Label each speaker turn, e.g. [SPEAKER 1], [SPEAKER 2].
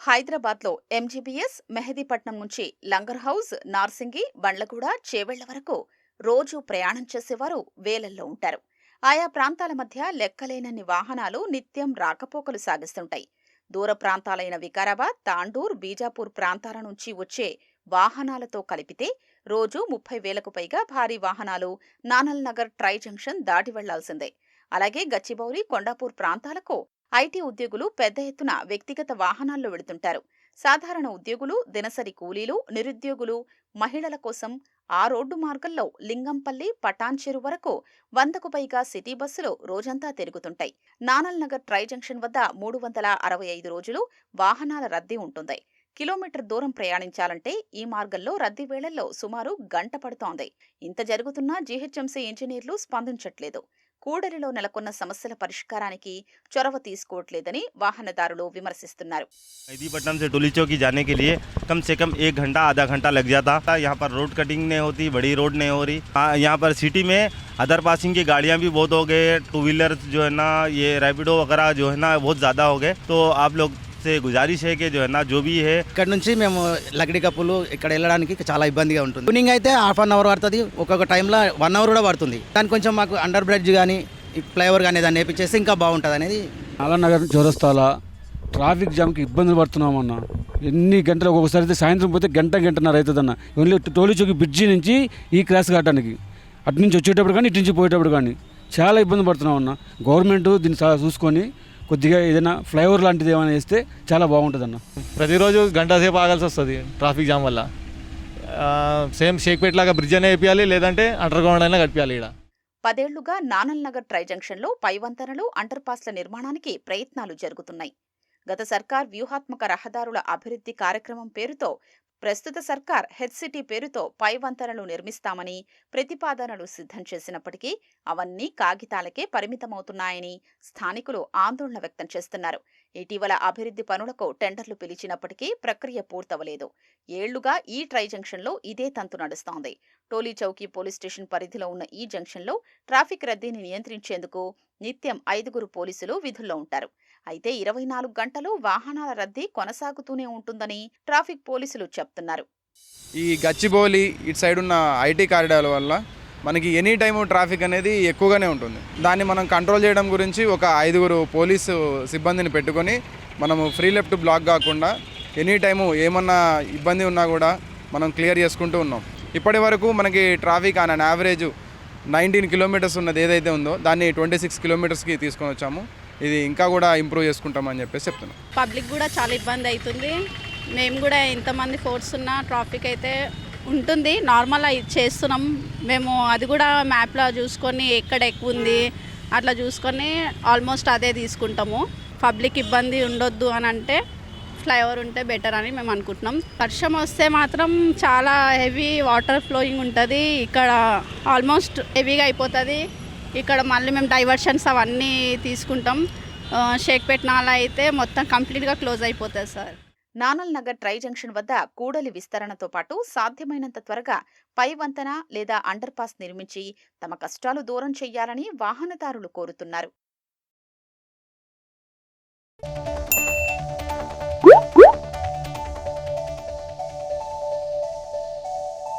[SPEAKER 1] హైదరాబాద్లో ఎంజీబీఎస్ మెహదీపట్నం నుంచి లంగర్ హౌస్ నార్సింగి బండ్లగూడ చేవెళ్ళ వరకు రోజు ప్రయాణం చేసేవారు వేలల్లో ఉంటారు. ఆయా ప్రాంతాల మధ్య లెక్కలేనన్ని వాహనాలు నిత్యం రాకపోకలు సాగిస్తుంటాయి. దూర ప్రాంతాలైన వికారాబాద్ తాండూర్ బీజాపూర్ ప్రాంతాల నుంచి వచ్చే వాహనాలతో కలిపితే రోజు ముప్పై వేలకు పైగా భారీ వాహనాలు నానల్ నగర్ ట్రై జంక్షన్ దాటి వెళ్ళాల్సిందే. అలాగే గచ్చిబౌలి కొండాపూర్ ప్రాంతాలకు ఐటీ ఉద్యోగులు పెద్ద ఎత్తున వ్యక్తిగత వాహనాల్లో వెళుతుంటారు. సాధారణ ఉద్యోగులు దినసరి కూలీలు నిరుద్యోగులు మహిళల కోసం ఆ రోడ్డు మార్గంలో లింగంపల్లి పటాన్చెరు వరకు వందకు పైగా సిటీ బస్సులు రోజంతా తిరుగుతుంటాయి. నానల్ నగర్ ట్రై జంక్షన్ వద్ద మూడు వందల అరవై ఐదు రోజులు వాహనాల రద్దీ ఉంటుంది. కిలోమీటర్ దూరం ప్రయాణించాలంటే ఈ మార్గంలో రద్దీ వేళల్లో సుమారు గంట పడుతోంది. ఇంత జరుగుతున్నా జీహెచ్ఎంసీ ఇంజనీర్లు స్పందించట్లేదు. కూడలిలో నెలకొన్న సమస్యల పరిష్కారానికి చొరవ తీసుకోవట్లేదని వాహనదారులు విమర్శిస్తున్నారు
[SPEAKER 2] मेहदीपट्टनम से टोली चौकी जाने के लिए कम से कम एक घंटा आधा घंटा लग जाता था यहाँ पर रोड कटिंग नहीं होती बड़ी रोड नहीं हो रही हाँ, यहाँ पर सिटी में अदर पासिंग की गाड़ियाँ भी बहुत हो गए टू व्हीलर जो है ना ये रैपिडो वगैरह जो है ना बहुत ज़्यादा हो गए तो आप लोग से गुजारिश है कि जो है ना जो भी है
[SPEAKER 3] ఇక్కడ నుంచి మేము లగడి కప్పులు ఇక్కడ వెళ్ళడానికి చాలా ఇబ్బందిగా ఉంటుంది ఈవినింగ్ అయితే హాఫ్ అన్ అవర్ పడుతుంది ఒక్కొక్క టైంలో వన్ అవర్ కూడా పడుతుంది దాని కొంచెం మాకు అండర్ బ్రిడ్జ్ కానీ ఫ్లైఓవర్ కానీ దాన్ని వేపించేస్తే ఇంకా బాగుంటుంది అనేది
[SPEAKER 4] నగర్ చౌరస్తాల ట్రాఫిక్ జామ్కి ఇబ్బందులు పడుతున్నామన్న ఎన్ని గంటలు ఒక్కొక్కసారి అయితే సాయంత్రం పోతే గంట గంటన్నర అవుతుందన్న ఓన్లీ టోలీ చౌకి బ్రిడ్జి నుంచి ఈ క్రాస్ కావడానికి అటు నుంచి వచ్చేటప్పుడు కానీ ఇటు నుంచి పోయేటప్పుడు కానీ చాలా ఇబ్బంది పడుతున్నామన్న గవర్నమెంట్ దీన్ని చాలా చూసుకొని కొద్దిగా ఏదైనా ఫ్లైఓవర్ లాంటిది ఏమైనా వేస్తే చాలా బాగుంటుందన్న.
[SPEAKER 5] ప్రతిరోజు గంట సేపు ఆగాల్సి వస్తుంది ట్రాఫిక్ జామ్ వల్ల. ఆ, సేమ్ షేక్పేట్ లాగా బ్రిడ్జ్ అయినా వేపియాలి లేదంటే అండర్ గ్రౌండ్ అయినా కట్టియాలి ఇక్కడ
[SPEAKER 1] పదేళ్ళుగా నానల్ నగర్ ట్రై జంక్షన్లో పైవంతెనలు అండర్ పాస్ల నిర్మాణానికి ప్రయత్నాలు జరుగుతున్నాయి. గత సర్కార్ వ్యూహాత్మక రహదారుల అభివృద్ధి కార్యక్రమం పేరుతో ప్రస్తుత సర్కార్ హెచ్సిటీ పేరుతో పైవంతెనలు నిర్మిస్తామని ప్రతిపాదనలు సిద్ధం చేసినప్పటికీ అవన్నీ కాగితాలకే పరిమితమవుతున్నాయని స్థానికులు ఆందోళన వ్యక్తం చేస్తున్నారు. ఇటీవల అభివృద్ధి పనులకు టెండర్లు పిలిచినప్పటికీ ప్రక్రియ పూర్తవలేదు. ఏళ్ళుగా ఈ ట్రై జంక్షన్లో ఇదే తంతు నడుస్తోంది. టోలీ చౌకీ పోలీస్ స్టేషన్ పరిధిలో ఉన్న ఈ జంక్షన్లో ట్రాఫిక్ రద్దీని నియంత్రించేందుకు నిత్యం ఐదుగురు పోలీసులు విధుల్లో ఉంటారు. అయితే ఇరవై నాలుగు గంటలు వాహనాల రద్దీ కొనసాగుతూనే ఉంటుందని ట్రాఫిక్ పోలీసులు చెప్తున్నారు.
[SPEAKER 6] ఈ గచ్చిబౌలి ఇటు సైడ్ ఉన్న ఐటీ కారిడార్ వల్ల మనకి ఎనీ టైము ట్రాఫిక్ అనేది ఎక్కువగానే ఉంటుంది. దాన్ని మనం కంట్రోల్ చేయడం గురించి ఒక ఐదుగురు పోలీసు సిబ్బందిని పెట్టుకొని మనము ఫ్రీ లెఫ్ట్ బ్లాక్ కాకుండా ఎనీ టైము ఏమన్నా ఇబ్బంది ఉన్నా కూడా మనం క్లియర్ చేసుకుంటూ ఉన్నాం. ఇప్పటి వరకు మనకి traffic on an average nineteen kilometres ఉన్నది ఏదైతే ఉందో దాన్ని ట్వంటీ సిక్స్ కిలోమీటర్స్కి తీసుకొని వచ్చాము. ఇది ఇంకా కూడా ఇంప్రూవ్ చేసుకుంటామని చెప్పేసి చెప్తున్నాం.
[SPEAKER 7] పబ్లిక్ కూడా చాలా ఇబ్బంది అవుతుంది. మేము కూడా ఇంతమంది ఫోర్స్ ఉన్న ట్రాఫిక్ అయితే ఉంటుంది. నార్మల్ చేస్తున్నాం. మేము అది కూడా మ్యాప్లో చూసుకొని ఎక్కడ ఎక్కువ ఉంది అట్లా చూసుకొని ఆల్మోస్ట్ అదే తీసుకుంటాము. పబ్లిక్ ఇబ్బంది ఉండొద్దు అని అంటే ఫ్లైఓవర్ ఉంటే బెటర్ అని మేము అనుకుంటున్నాం. వర్షం వస్తే మాత్రం చాలా హెవీ వాటర్ ఫ్లోయింగ్ ఉంటుంది. ఇక్కడ ఆల్మోస్ట్ హెవీగా అయిపోతుంది. ఇక్కడ మళ్ళీ మేము డైవర్షన్స్ అవన్నీ తీసుకుంటాం. ఆ, షేక్పేట్ నాలా అయితే మొత్తం కంప్లీట్గా క్లోజ్ అయిపోతుంది sir.
[SPEAKER 1] Nanal Nagar try junction వద్ద కూడలి విస్తరణతో పాటు సాధ్యమైనంత త్వరగా పై వంతెన లేదా అండర్ పాస్ నిర్మించి తమ కష్టాలు దూరం చెయ్యాలని వాహనదారులు కోరుతున్నారు.